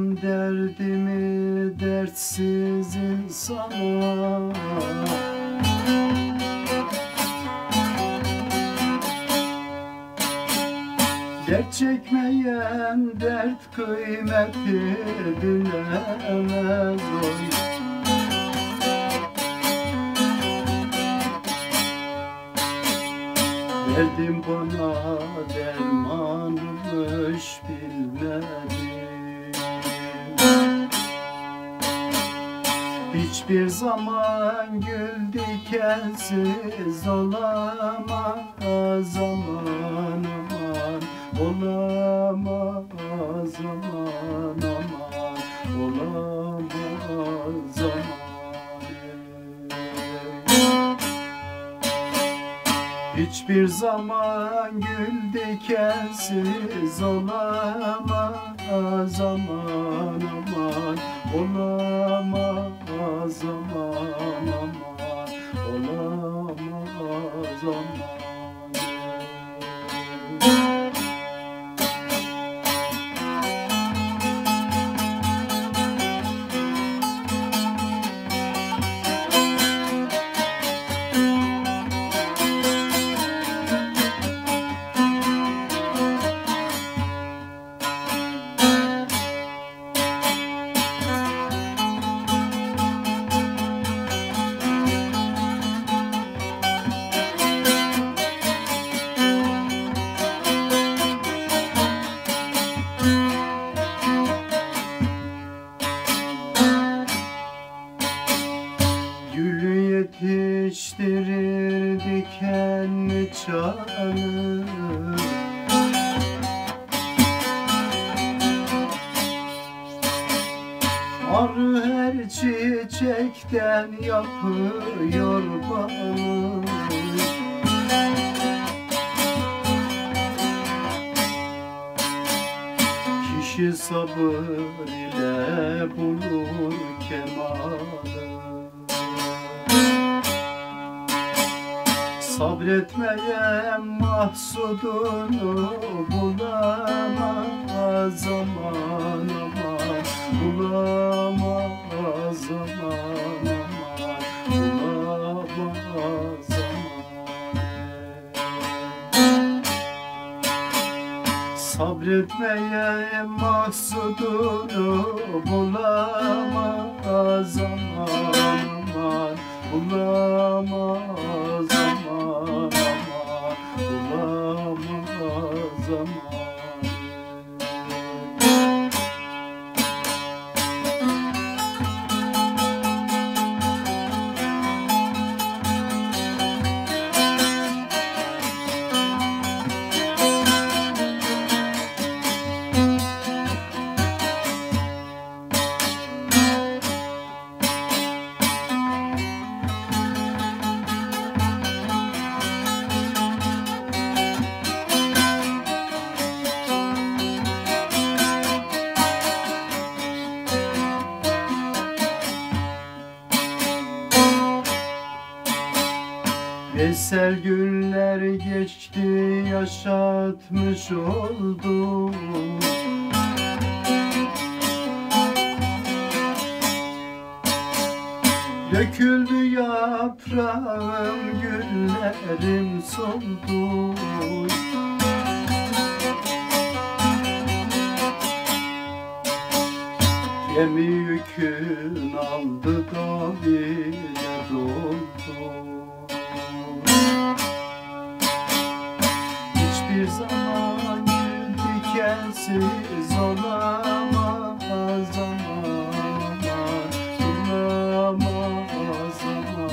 Anlatamam derdimi dertsiz insana Dert çekmeyen dert kıymeti bilemez oy. Derdim bana dermanmış bilmedim Hiçbir zaman gül dikensiz olamaz. Aman aman Olamaz aman aman Olamaz aman Hiçbir zaman gül dikensiz olamaz. Aman aman Olamaz aman aman Olamaz aman Arı her çiçekten yapıyor bana. Kişi sabır ile bulur kemalı Sabretmeyen mahsudunu bulamaz aman aman. Bulamaz aman. Aman Bulamaz aman Sabretmeyen mahsudunu bulamaz Bulamaz Eser günler geçti yaşatmış oldu Döküldü yaprağım güllerim soldu. Gemi yükün aldı da bile doldu Hiçbir zaman gül dikensiz olamaz Olamaz aman Olamaz aman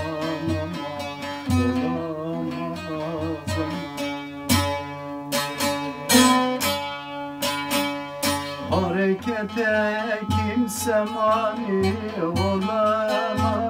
Harekete kimse mani olamaz